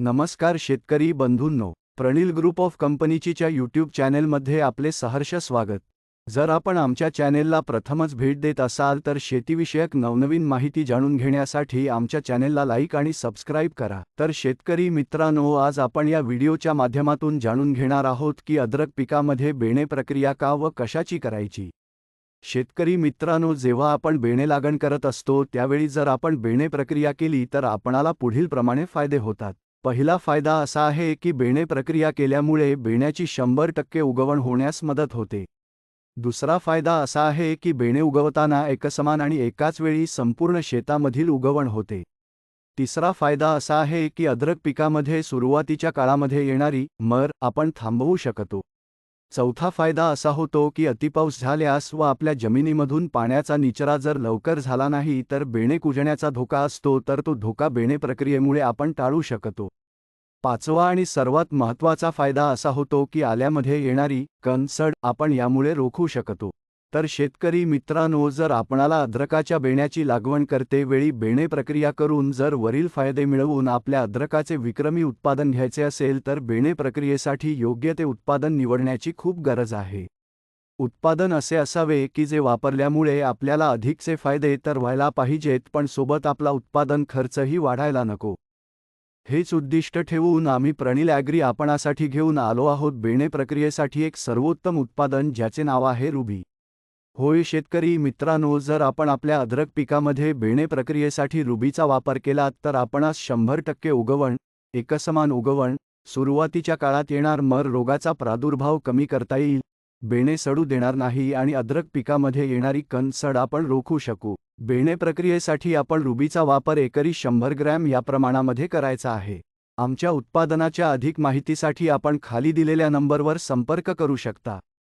नमस्कार शेतकरी बंधूंनो प्रणील ग्रुप ऑफ कंपनीचीच्या यूट्यूब चॅनेलमध्ये आपले सहर्ष स्वागत. जर आपण आमच्या चॅनेलला प्रथमच भेट देत असाल तर शेतीविषयक नवनवीन माहिती जाणून घेण्यासाठी आमच्या चॅनेलला लाईक आणि सबस्क्राईब करा. तर शेतकरी मित्रांनो आज आपण या व्हिडिओच्या माध्यमातून जाणून घेणार आहोत की अद्रक पिकामध्ये बेणे प्रक्रिया का व कशाची करायची. शेतकरी मित्रांनो जेव्हा आपण बेणे लागण करत असतो त्यावेळी जर आपण बेणे प्रक्रिया केली तर आपणाला पुढील प्रमाणे फायदे होतात. पहिला फायदा असा आहे की बेणे प्रक्रिया केल्यामुळे बेण्याची शंभर टक्के उगवण होण्यास मदत होते. दुसरा फायदा असा आहे की बेणे उगवताना एकसमान आणि एकाच वेळी संपूर्ण शेतामधील उगवण होते. तिसरा फायदा असा आहे की अद्रक पिकामध्ये सुरुवातीच्या काळामध्ये येणारी मर आपण थांबवू शकतो. चौथा फायदा असा होतो की अतिपाऊस झाल्यास व आपल्या जमिनीमधून पाण्याचा निचरा जर लवकर झाला नाही तर बेणे कुजण्याचा धोका असतो तर तो धोका बेणे प्रक्रियेमुळे आपण टाळू शकतो. पाचवा आणि सर्वात महत्त्वाचा फायदा असा होतो की आल्यामध्ये येणारी कणसड आपण यामुळे रोखू शकतो. तर शेतकरी मित्रांनो जर आपणाला अद्रकाच्या बेण्याची लागवण करते वेळी बेणे प्रक्रिया करून जर वरील फायदे मिळवून आपल्या अद्रकाचे विक्रमी उत्पादन घ्यायचे असेल तर बेणे प्रक्रियेसाठी योग्य ते उत्पादन निवडण्याची खूप गरज आहे. उत्पादन असे असावे की जे वापरल्यामुळे आपल्याला अधिकचे फायदे तर व्हायला पाहिजेत पण सोबत आपला उत्पादन खर्चही वाढायला नको. हेच उद्दिष्ट ठेवून आम्ही प्रणिल ॲग्री आपणासाठी घेऊन आलो आहोत बेणे प्रक्रियेसाठी एक सर्वोत्तम उत्पादन ज्याचे नाव आहे रुबी. होय शेतकरी मित्रांनो जर आपण आपल्या अद्रक पिकामध्ये बेणे प्रक्रियेसाठी रुबीचा वापर केला तर आपणास शंभर टक्के उगवण एकसमान उगवण सुरुवातीच्या काळात येणार मर रोगाचा प्रादुर्भाव कमी करता येईल. बेणे सडू देणार नाही आणि अद्रक पिकामध्ये येणारी कणसड आपण रोखू शकू. बेणे प्रक्रियेसाठी आपण रुबीचा वापर एकरी शंभर ग्रॅम या प्रमाणामध्ये करायचा आहे. आमच्या उत्पादनाच्या अधिक माहितीसाठी आपण खाली दिलेल्या नंबरवर संपर्क करू शकता.